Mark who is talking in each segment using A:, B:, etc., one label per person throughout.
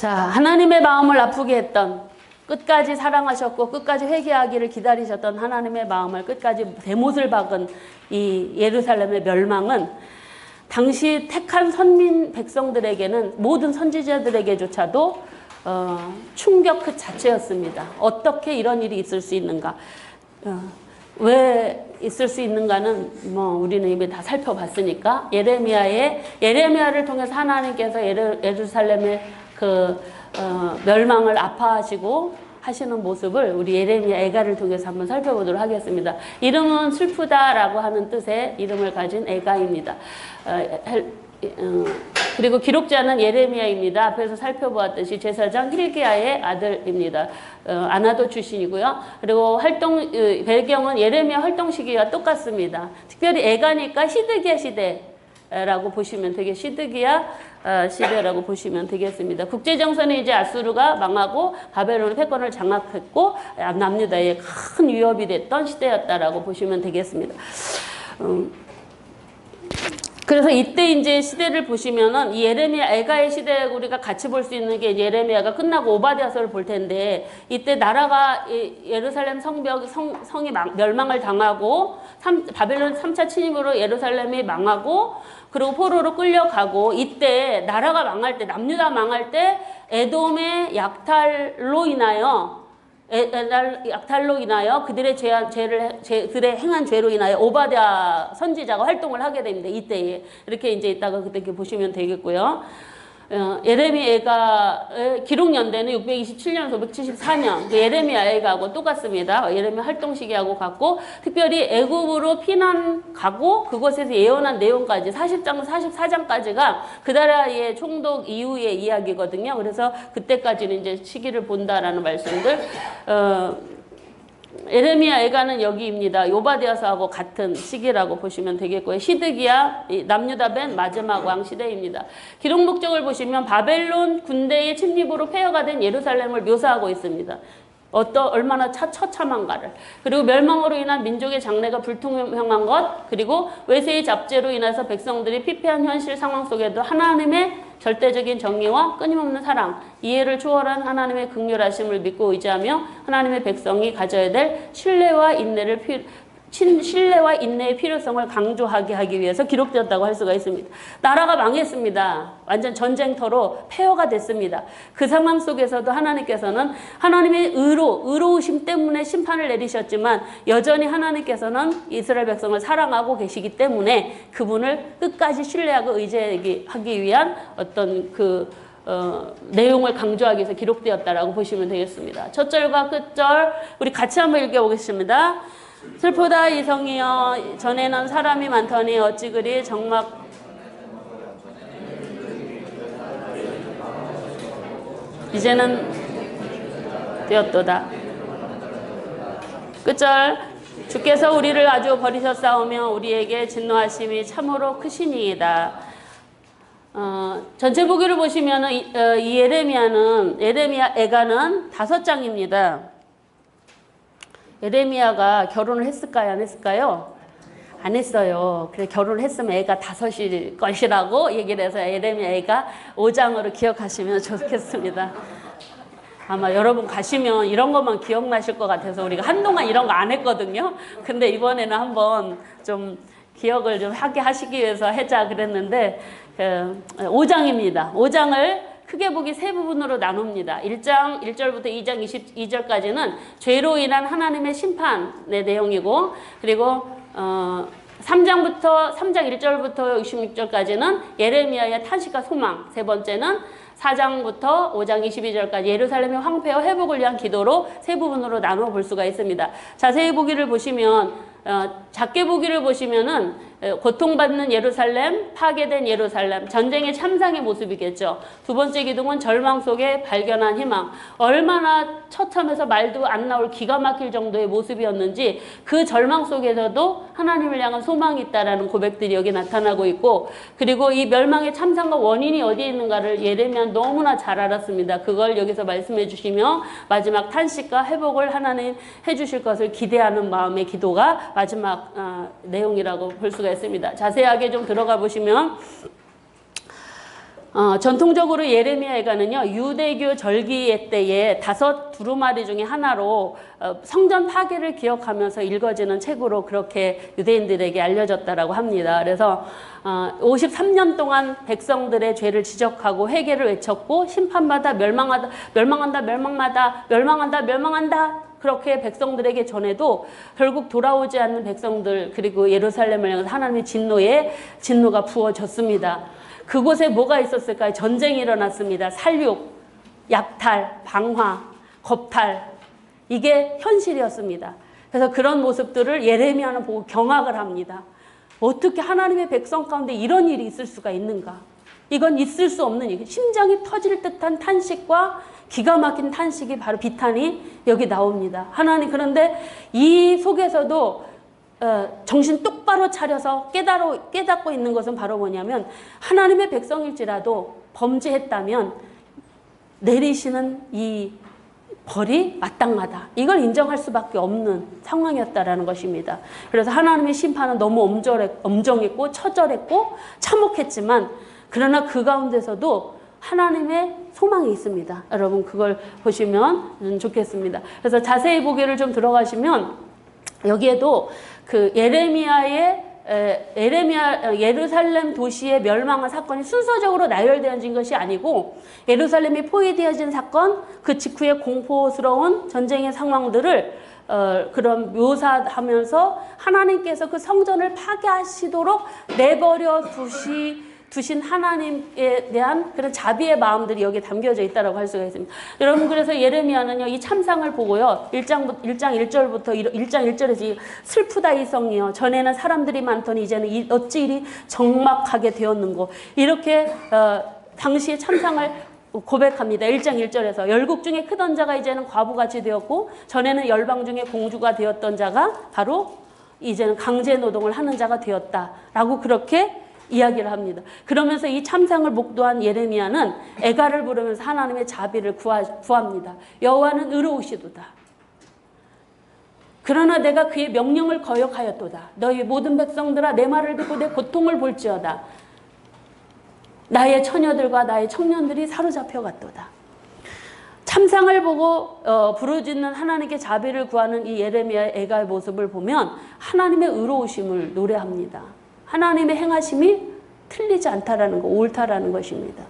A: 자, 하나님의 마음을 아프게 했던 끝까지 사랑하셨고 끝까지 회개하기를 기다리셨던 하나님의 마음을 끝까지 대못을 박은 이 예루살렘의 멸망은 당시 택한 선민 백성들에게는 모든 선지자들에게조차도 어, 충격 그 자체였습니다. 어떻게 이런 일이 있을 수 있는가? 어, 왜 있을 수 있는가는 뭐 우리는 이미 다 살펴봤으니까 예레미야의 예레미야를 통해서 하나님께서 예루, 예루살렘의 그 어, 멸망을 아파하시고 하시는 모습을 우리 예레미야 애가를 통해서 한번 살펴보도록 하겠습니다. 이름은 슬프다라고 하는 뜻의 이름을 가진 애가입니다. 어, 헬- 어, 그리고 기록자는 예레미야입니다. 앞에서 살펴보았듯이 제사장 힐기야의 아들입니다. 어, 아나도 출신이고요. 그리고 활동 어, 배경은 예레미야 활동 시기와 똑같습니다. 특별히 애가니까 시드기야 시대 라고 보시면 되게 시드기야 어, 시대라고 보시면 되겠습니다. 국제 정선에 이제 아수르가 망하고 바벨론의 패권을 장악했고 남유다의 큰 위협이 됐던 시대였다라고 보시면 되겠습니다. 음, 그래서 이때 이제 시대를 보시면은 이 예레미야 애가의 시대 우리가 같이 볼 수 있는 게 예레미야가 끝나고 오바댜서를 볼 텐데 이때 나라가 이 예루살렘 성벽 성, 성이 망- 멸망을 당하고 삼, 바벨론 3차 침입으로 예루살렘이 망하고 그리고 포로로 끌려가고 이때 나라가 망할 때 남유다 망할 때 에돔의 약탈로 인하여 약탈로 인하여 그들의 죄, 죄를 죄, 들의 행한 죄로 인하여 오바댜 선지자가 활동을 하게 됩니다. 이때에 이렇게 이제 이따가 그때 이렇게 보시면 되겠고요. 어, 예레미야가 기록 연대는 627년에서 574년 그 예레미야하고 똑같습니다. 예레미야 활동 시기하고 같고 특별히 애굽으로 피난 가고 그곳에서 예언한 내용까지 40장 44장까지가 그 나라의 총독 이후의 이야기거든요. 그래서 그때까지는 이제 시기를 본다라는 말씀들 어, 에레미야 애가는 여기입니다. 요바디아서하고 같은 시기라고 보시면 되겠고요. 시드기야 이 남유다 벤 마지막 왕 시대입니다. 기록 목적을 보시면 바벨론 군대의 침입으로 폐허가 된 예루살렘을 묘사하고 있습니다. 어떠 얼마나 차, 처참한가를 그리고 멸망으로 인한 민족의 장래가 불투명한 것 그리고 외세의 잡재로 인해서 백성들이 피폐한 현실 상황 속에도 하나님의 절대적인 정의와 끊임없는 사랑, 이해를 초월한 하나님의 극률하심을 믿고 의지하며 하나님의 백성이 가져야 될 신뢰와 인내를 피, 신- 신뢰와 인내의 필요성을 강조하게 하기 위해서 기록되었다고 할 수가 있습니다. 나라가 망했습니다. 완전 전쟁터로 폐허가 됐습니다. 그 상황 속에서도 하나님께서는 하나님의 의로, 의로우심 때문에 심판을 내리셨지만 여전히 하나님께서는 이스라엘 백성을 사랑하고 계시기 때문에 그분을 끝까지 신뢰하고 의지하기 위한 어떤 그 어, 내용을 강조하기 위해서 기록되었다라고 보시면 되겠습니다. 첫 절과 끝절 우리 같이 한번 읽어보겠습니다. 슬프다 이성이여 전에는 사람이 많더니 어찌 그리 정막 이제는 되었도다. 끝절 주께서 우리를 아주 버리셨사오며 우리에게 진노하심이 참으로 크시니이다. 어, 전체 보기를 보시면은 이, 어, 이 예레미야는 예레미야 애가는 다섯 장입니다. 예레미야가 결혼을 했을까요? 안 했을까요? 안 했어요. 그래 결혼을 했으면 애가 다섯일 것이라고 얘기를 해서 예레미야 애가 5장으로 기억하시면 좋겠습니다. 아마 여러분 가시면 이런 것만 기억나실 것 같아서 우리가 한동안 이런 거 안 했거든요. 근데 이번에는 한번 좀 기억을 좀 하게 하시기 위해서 하자 그랬는데 그 5장입니다. 5장을 크게 보기 세 부분으로 나눕니다. 1장 1절부터 2장 22절까지는 죄로 인한 하나님의 심판의 내용이고 그리고 어 3장부터 3장 1절부터 66절까지는 예레미야의 탄식과 소망. 세 번째는 4장부터 5장 22절까지 예루살렘의 황폐와 회복을 위한 기도로 세 부분으로 나누어 볼 수가 있습니다. 자세히 보기를 보시면 어, 작게 보기를 보시면은 에, 고통받는 예루살렘, 파괴된 예루살렘, 전쟁의 참상의 모습이겠죠. 두 번째 기둥은 절망 속에 발견한 희망. 얼마나 처참해서 말도 안 나올 기가 막힐 정도의 모습이었는지 그 절망 속에서도 하나님을 향한 소망이 있다라는 고백들이 여기 나타나고 있고 그리고 이 멸망의 참상과 원인이 어디에 있는가를 예레미야 너무나 잘 알았습니다. 그걸 여기서 말씀해 주시며 마지막 탄식과 회복을 하나님 해 주실 것을 기대하는 마음의 기도가 마지막 어, 내용이라고 볼 수가 있습니다. 자세하게 좀 들어가 보시면 어, 전통적으로 예레미야 애가는요 유대교 절기 때에 다섯 두루마리 중에 하나로 어, 성전 파괴를 기억하면서 읽어지는 책으로 그렇게 유대인들에게 알려졌다라고 합니다. 그래서 어, 53년 동안 백성들의 죄를 지적하고 회개를 외쳤고 심판받아 멸망하다 멸망한다 멸망마다 멸망한다 멸망한다 그렇게 백성들에게 전해도 결국 돌아오지 않는 백성들 그리고 예루살렘을 향해서 하나님의 진노에 진노가 부어졌습니다. 그곳에 뭐가 있었을까요? 전쟁이 일어났습니다. 살육, 약탈, 방화, 겁탈 이게 현실이었습니다. 그래서 그런 모습들을 예레미야는 보고 경악을 합니다. 어떻게 하나님의 백성 가운데 이런 일이 있을 수가 있는가? 이건 있을 수 없는 일. 심장이 터질 듯한 탄식과 기가 막힌 탄식이 바로 비탄이 여기 나옵니다. 하나님 그런데 이 속에서도 어, 정신 똑바로 차려서 깨달아, 깨닫고 있는 것은 바로 뭐냐면 하나님의 백성일지라도 범죄했다면 내리시는 이 벌이 마땅하다. 이걸 인정할 수밖에 없는 상황이었다라는 것입니다. 그래서 하나님의 심판은 너무 엄절했, 엄정했고 처절했고 참혹했지만 그러나 그 가운데서도 하나님의 소망이 있습니다. 여러분 그걸 보시면 좋겠습니다. 그래서 자세히 보기를 좀 들어가시면 여기에도 그 예레미야의 에, 예레미야 예루살렘 도시의 멸망한 사건이 순서적으로 나열되어진 것이 아니고 예루살렘이 포위되어진 사건 그 직후에 공포스러운 전쟁의 상황들을 어, 그런 묘사하면서 하나님께서 그 성전을 파괴하시도록 내버려 두시 두신 하나님에 대한 그런 자비의 마음들이 여기에 담겨져 있다고 할 수가 있습니다. 여러분 그래서 예레미야는요 이 참상을 보고요 1장 1장 1절부터 1장 1절에서 슬프다 이 성이요 전에는 사람들이 많더니 이제는 이 어찌 일이 적막하게 되었는고 이렇게 어, 당시의 참상을 고백합니다. 1장 1절에서 열국 중에 크던 자가 이제는 과부같이 되었고 전에는 열방 중에 공주가 되었던 자가 바로 이제는 강제 노동을 하는 자가 되었다라고 그렇게 이야기를 합니다. 그러면서 이 참상을 목도한 예레미야는 애가를 부르면서 하나님의 자비를 구하, 구합니다. 여호와는 의로우시도다. 그러나 내가 그의 명령을 거역하였도다. 너희 모든 백성들아 내 말을 듣고 내 고통을 볼지어다. 나의 처녀들과 나의 청년들이 사로잡혀 갔도다. 참상을 보고 어, 부르짖는 하나님께 자비를 구하는 이 예레미야의 애가의 모습을 보면 하나님의 의로우심을 노래합니다. 하나님의 행하심이 틀리지 않다라는 거, 옳다라는 것입니다.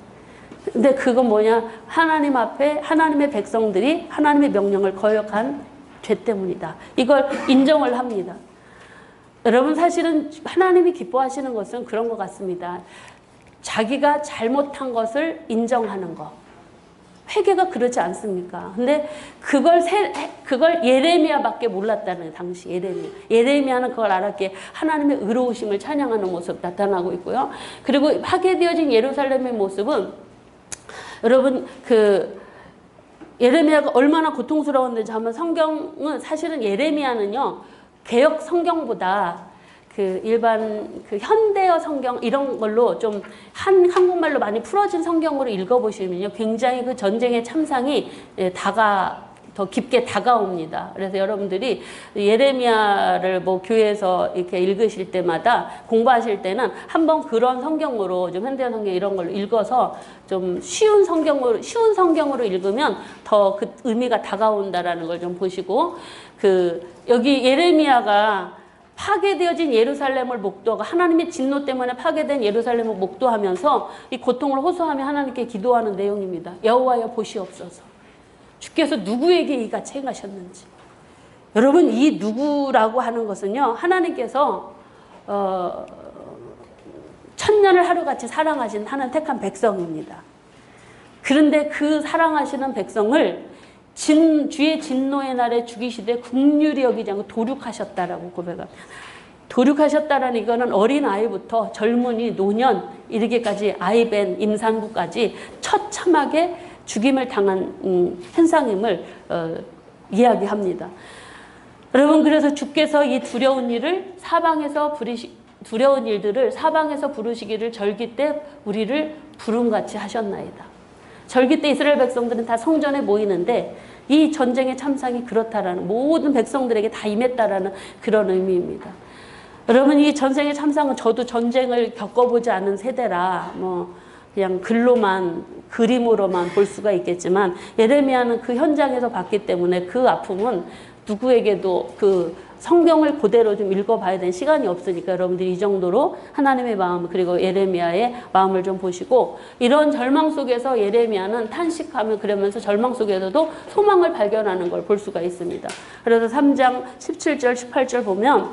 A: 근데 그건 뭐냐? 하나님 앞에 하나님의 백성들이 하나님의 명령을 거역한 죄 때문이다. 이걸 인정을 합니다. 여러분 사실은 하나님이 기뻐하시는 것은 그런 것 같습니다. 자기가 잘못한 것을 인정하는 것. 회개가 그렇지 않습니까? 근데 그걸 세, 그걸 예레미야밖에 몰랐다는 당시 예레미야. 예레미야는 그걸 알았기에 하나님의 의로우심을 찬양하는 모습 나타나고 있고요. 그리고 파괴되어진 예루살렘의 모습은 여러분 그 예레미야가 얼마나 고통스러웠는지 한번 성경은 사실은 예레미야는요 개혁 성경보다 그 일반 그 현대어 성경 이런 걸로 좀 한 한국말로 많이 풀어진 성경으로 읽어보시면요 굉장히 그 전쟁의 참상이 예, 다가 더 깊게 다가옵니다. 그래서 여러분들이 예레미야를 뭐 교회에서 이렇게 읽으실 때마다 공부하실 때는 한번 그런 성경으로 좀 현대어 성경 이런 걸로 읽어서 좀 쉬운 성경으로 쉬운 성경으로 읽으면 더 그 의미가 다가온다라는 걸 좀 보시고 그 여기 예레미야가 파괴되어진 예루살렘을 목도하고 하나님의 진노 때문에 파괴된 예루살렘을 목도하면서 이 고통을 호소하며 하나님께 기도하는 내용입니다. 여호와여 보시옵소서. 주께서 누구에게 이같이 행하셨는지. 여러분 이 누구라고 하는 것은요 하나님께서 어, 천년을 하루같이 사랑하신 하는 택한 백성입니다. 그런데 그 사랑하시는 백성을 진, 주의 진노의 날에 죽이시되 국률이 여기지 않고 도륙하셨다라고 고백합니다. 도륙하셨다라는 이거는 어린 아이부터 젊은이, 노년 이르기까지 아이벤 임산부까지 처참하게 죽임을 당한 음, 현상임을 어, 이야기합니다. 여러분 그래서 주께서 이 두려운 일을 사방에서 부리시, 두려운 일들을 사방에서 부르시기를 절기 때 우리를 부름같이 하셨나이다. 절기 때 이스라엘 백성들은 다 성전에 모이는데 이 전쟁의 참상이 그렇다라는 모든 백성들에게 다 임했다라는 그런 의미입니다. 여러분 이 전쟁의 참상은 저도 전쟁을 겪어보지 않은 세대라 뭐 그냥 글로만 그림으로만 볼 수가 있겠지만 예레미야는 그 현장에서 봤기 때문에 그 아픔은 누구에게도 그 성경을 그대로 좀 읽어봐야 되는 시간이 없으니까 여러분들이 이 정도로 하나님의 마음 그리고 예레미야의 마음을 좀 보시고 이런 절망 속에서 예레미야는 탄식하며 그러면서 절망 속에서도 소망을 발견하는 걸 볼 수가 있습니다. 그래서 3장 17절 18절 보면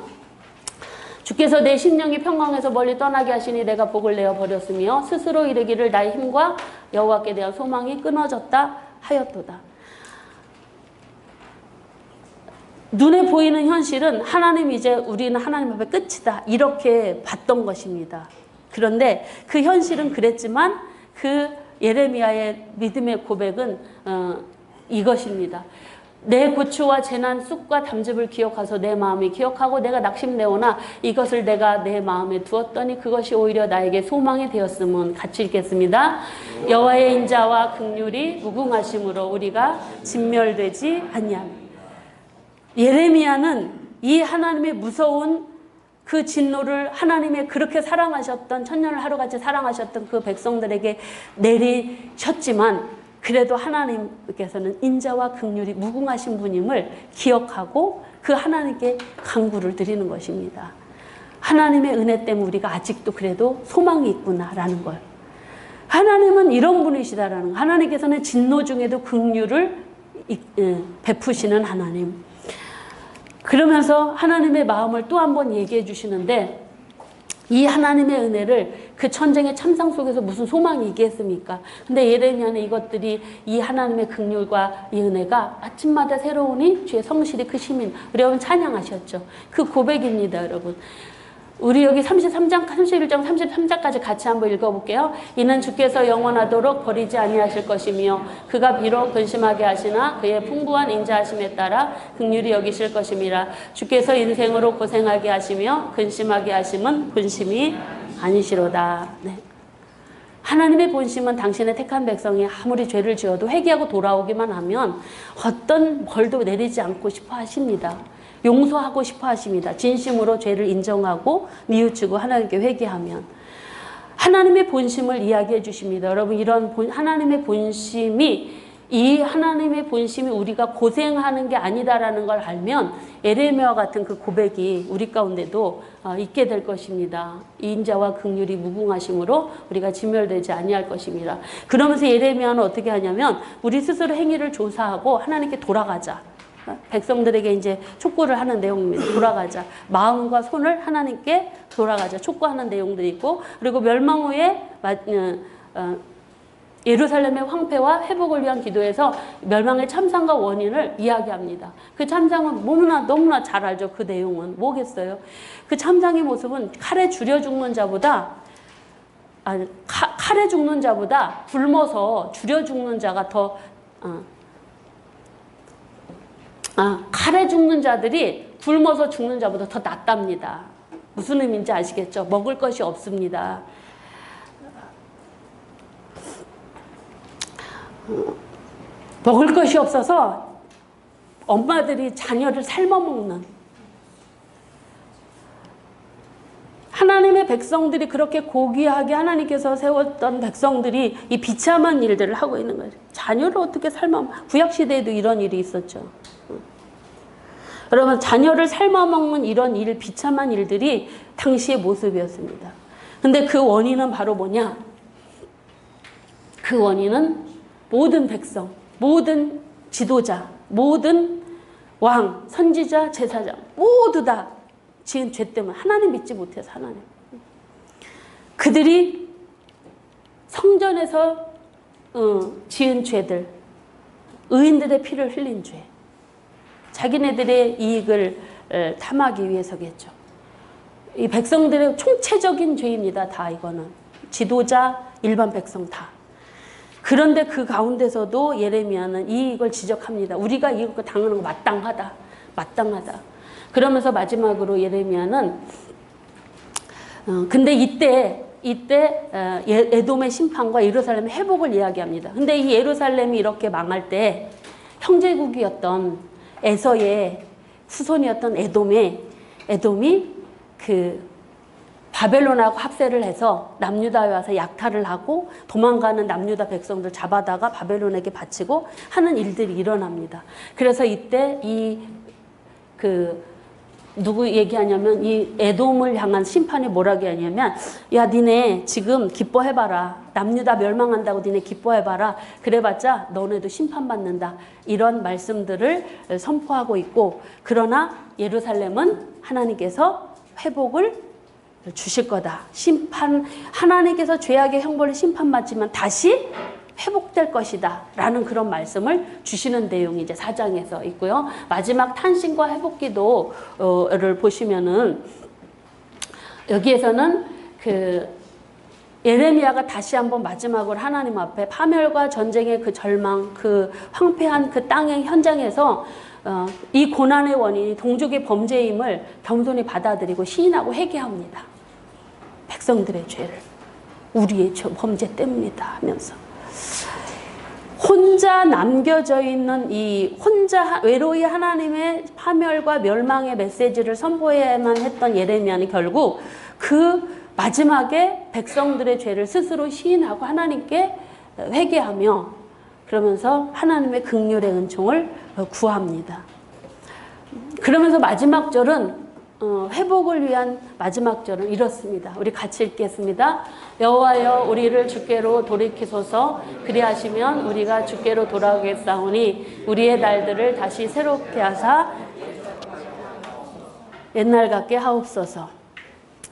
A: 주께서 내 심령이 평강해서 멀리 떠나게 하시니 내가 복을 내어 버렸으며 스스로 이르기를 나의 힘과 여호와께 대한 소망이 끊어졌다 하였도다. 눈에 보이는 현실은 하나님 이제 우리는 하나님 앞에 끝이다 이렇게 봤던 것입니다. 그런데 그 현실은 그랬지만 그 예레미야의 믿음의 고백은 어, 이것입니다. 내 고초와 재난 쑥과 담즙을 기억하서 내 마음이 기억하고 내가 낙심내오나 이것을 내가 내 마음에 두었더니 그것이 오히려 나에게 소망이 되었음은 같이 읽겠습니다. 여호와의 인자와 극률이 무궁하심으로 우리가 진멸되지 아니하며 예레미야는 이 하나님의 무서운 그 진노를 하나님의 그렇게 사랑하셨던 천년을 하루같이 사랑하셨던 그 백성들에게 내리셨지만 그래도 하나님께서는 인자와 극률이 무궁하신 분임을 기억하고 그 하나님께 간구를 드리는 것입니다. 하나님의 은혜 때문에 우리가 아직도 그래도 소망이 있구나라는 걸. 하나님은 이런 분이시다라는 거. 하나님께서는 진노 중에도 극률을 베푸시는 하나님. 그러면서 하나님의 마음을 또 한 번 얘기해 주시는데 이 하나님의 은혜를 그 전쟁의 참상 속에서 무슨 소망이 있겠습니까? 근데 예레미야는 이것들이 이 하나님의 극률과 이 은혜가 아침마다 새로우니 주의 성실이 크심인 우리 찬양하셨죠. 그 고백입니다, 여러분. 우리 여기 33장, 31장, 33장까지 같이 한번 읽어볼게요. 이는 주께서 영원하도록 버리지 아니하실 것이며 그가 비록 근심하게 하시나 그의 풍부한 인자하심에 따라 극률이 여기실 것임이라 주께서 인생으로 고생하게 하시며 근심하게 하심은 본심이 아니시로다. 네. 하나님의 본심은 당신의 택한 백성이 아무리 죄를 지어도 회개하고 돌아오기만 하면 어떤 벌도 내리지 않고 싶어 하십니다. 용서하고 싶어 하십니다. 진심으로 죄를 인정하고 뉘우치고 하나님께 회개하면 하나님의 본심을 이야기해 주십니다. 여러분 이런 본- 하나님의 본심이 이 하나님의 본심이 우리가 고생하는 게 아니다라는 걸 알면 에레미야 같은 그 고백이 우리 가운데도 어, 있게 될 것입니다. 인자와 극률이 무궁하심으로 우리가 진멸되지 아니할 것입니다. 그러면서 예레미야는 어떻게 하냐면 우리 스스로 행위를 조사하고 하나님께 돌아가자. 백성들에게 이제 촉구를 하는 내용입니다. 돌아가자. 마음과 손을 하나님께 돌아가자. 촉구하는 내용들이 있고 그리고 멸망 후에 마- 어, 어, 예루살렘의 황폐와 회복을 위한 기도에서 멸망의 참상과 원인을 이야기합니다. 그 참상은 너무나 너무나 잘 알죠. 그 내용은 뭐겠어요? 그 참상의 모습은 칼에 줄여 죽는 자보다 아니, 칼- 칼에 죽는 자보다 굶어서 줄여 죽는 자가 더 어, 아, 칼에 죽는 자들이 굶어서 죽는 자보다 더 낫답니다. 무슨 의미인지 아시겠죠? 먹을 것이 없습니다. 먹을 것이 없어서 엄마들이 자녀를 삶아 먹는 하나님의 백성들이 그렇게 고귀하게 하나님께서 세웠던 백성들이 이 비참한 일들을 하고 있는 거예요. 자녀를 어떻게 삶아 구약 시대에도 이런 일이 있었죠. 여러분 자녀를 삶아 먹는 이런 일 비참한 일들이 당시의 모습이었습니다. 근데 그 원인은 바로 뭐냐? 그 원인은 모든 백성, 모든 지도자, 모든 왕, 선지자, 제사장 모두 다 지은 죄 때문에 하나님 믿지 못해서 하나님. 그들이 성전에서 어, 지은 죄들, 의인들의 피를 흘린 죄, 자기네들의 이익을 에, 탐하기 위해서겠죠. 이 백성들의 총체적인 죄입니다. 다 이거는 지도자, 일반 백성 다. 그런데 그 가운데서도 예레미야는 이걸 지적합니다. 우리가 이거 당하는 거 마땅하다. 마땅하다. 그러면서 마지막으로 예레미야는 어, 근데 이때 이때 어, 예- 에돔의 심판과 예루살렘의 회복을 이야기합니다. 근데 이 예루살렘이 이렇게 망할 때 형제국이었던 에서의 후손이었던 에돔의 에돔이 그 바벨론하고 합세를 해서 남유다에 와서 약탈을 하고 도망가는 남유다 백성들 잡아다가 바벨론에게 바치고 하는 일들이 일어납니다. 그래서 이때 이 그 누구 얘기하냐면 이 에돔을 향한 심판이 뭐라고 하냐면 야 니네 지금 기뻐해봐라. 남유다 멸망한다고 니네 기뻐해봐라. 그래봤자 너네도 심판받는다. 이런 말씀들을 선포하고 있고 그러나 예루살렘은 하나님께서 회복을 주실 거다. 심판 하나님께서 죄악의 형벌을 심판받지만 다시 회복될 것이다. 라는 그런 말씀을 주시는 내용이 이제 사장에서 있고요. 마지막 탄신과 회복 기도를 보시면은 여기에서는 그 예레미야가 다시 한번 마지막으로 하나님 앞에 파멸과 전쟁의 그 절망, 그 황폐한 그 땅의 현장에서 어, 이 고난의 원인이 동족의 범죄임을 겸손히 받아들이고 시인하고 회개합니다. 백성들의 죄를 우리의 죄- 범죄 때문이다 하면서 혼자 남겨져 있는 이 혼자 하- 외로이 하나님의 파멸과 멸망의 메시지를 선보여야만 했던 예레미야는 결국 그 마지막에 백성들의 죄를 스스로 시인하고 하나님께 회개하며 그러면서 하나님의 극률의 은총을 구합니다. 그러면서 마지막 절은 어, 회복을 위한 마지막 절은 이렇습니다. 우리 같이 읽겠습니다. 여호와여 우리를 주께로 돌이키소서 그리하시면 우리가 주께로 돌아오겠사오니 우리의 날들을 다시 새롭게 하사 옛날 같게 하옵소서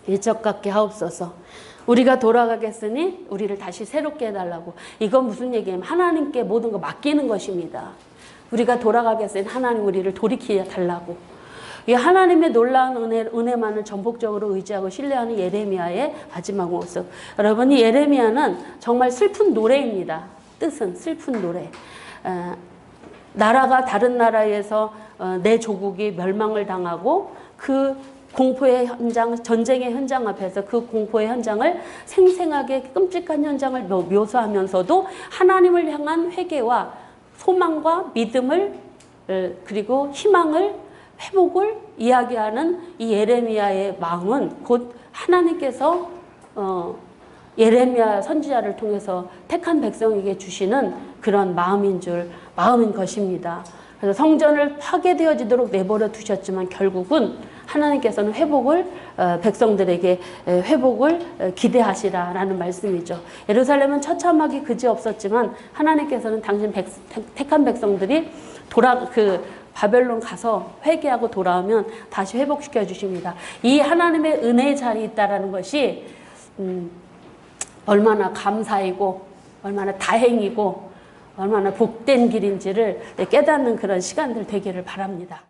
A: 일적 같게 하옵소서 우리가 돌아가겠으니 우리를 다시 새롭게 해달라고 이건 무슨 얘기냐면 하나님께 모든 거 맡기는 것입니다. 우리가 돌아가겠으니 하나님 우리를 돌이켜 달라고 이 하나님의 놀라운 은혜, 은혜만을 전폭적으로 의지하고 신뢰하는 예레미야의 마지막 모습. 여러분, 이 예레미야는 정말 슬픈 노래입니다. 뜻은 슬픈 노래. 어, 나라가 다른 나라에서 어, 내 조국이 멸망을 당하고 그 공포의 현장, 전쟁의 현장 앞에서 그 공포의 현장을 생생하게 끔찍한 현장을 묘- 묘사하면서도 하나님을 향한 회개와 소망과 믿음을 어, 그리고 희망을 회복을 이야기하는 이 예레미야의 마음은 곧 하나님께서 어, 예레미야 선지자를 통해서 택한 백성에게 주시는 그런 마음인 줄 마음인 것입니다. 그래서 성전을 파괴되어지도록 내버려 두셨지만 결국은 하나님께서는 회복을 어, 백성들에게 에, 회복을 어, 기대하시라라는 말씀이죠. 예루살렘은 처참하기 그지 없었지만 하나님께서는 당신 백, 택- 택한 백성들이 돌아 그 바벨론 가서 회개하고 돌아오면 다시 회복시켜 주십니다. 이 하나님의 은혜의 자리에 있다라는 것이 음, 얼마나 감사이고 얼마나 다행이고 얼마나 복된 길인지를 깨닫는 그런 시간들 되기를 바랍니다.